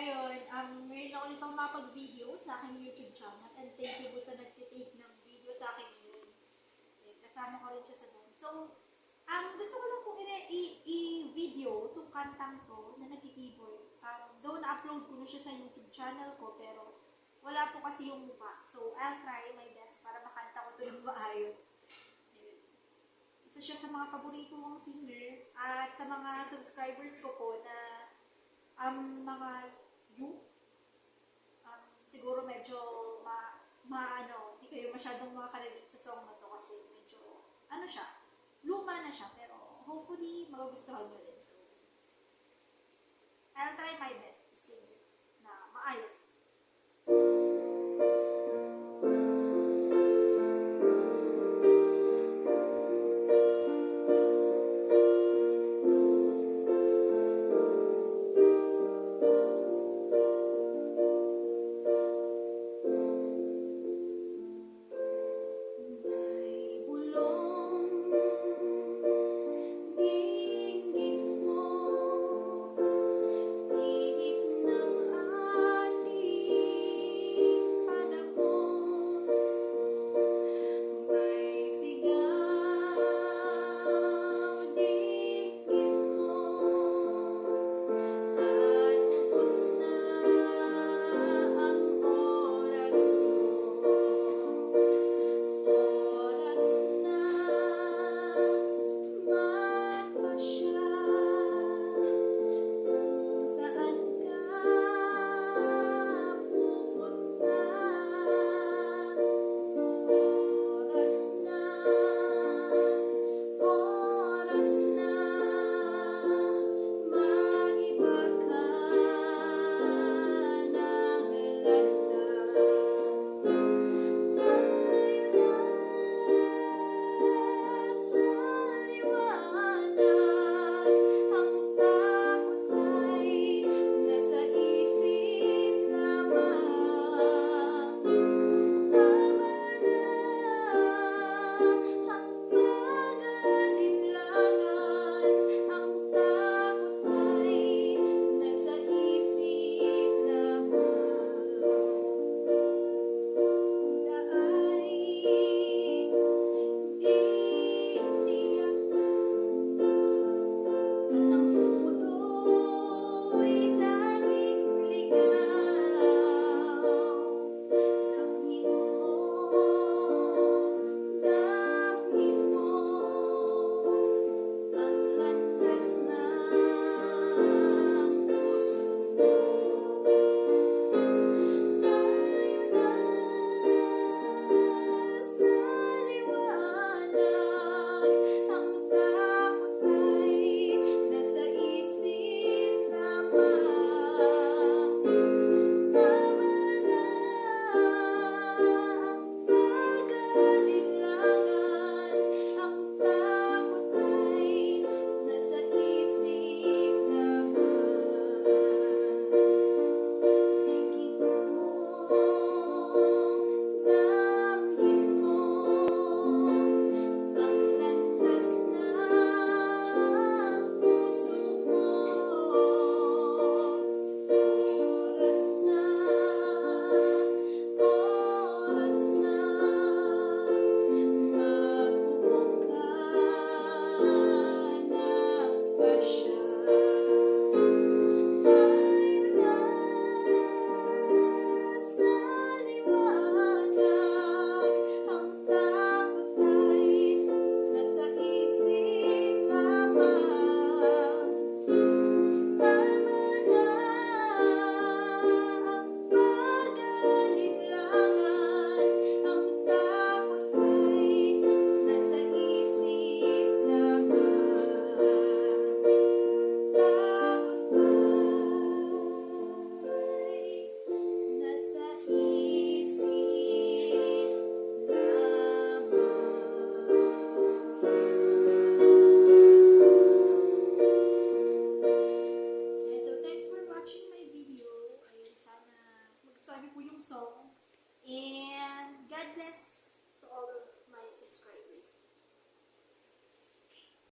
ayun, um, ngayon ako mapag-video sa aking YouTube channel and thank you po sa nagtitake ng video sa akin ngayon. Eh, kasama ko rin siya sa doon. So, um, gusto ko lang po i-video itong kantang to na nagki-keyboard. Um, though na-upload ko na siya sa YouTube channel ko, pero wala po kasi yung mukha. So, I'll try my best para makanta ko ito ng maayos. Ayun. Isa siya sa mga paborito kong singer at sa mga subscribers ko po na um, mga youth, um, siguro medyo ma, ma ano, hindi kayo masyadong makakarelate sa song na to kasi medyo, ano siya, luma na siya, pero hopefully magugustuhan nyo rin. So, I'll try my best to sing it na maayos. song. And God bless.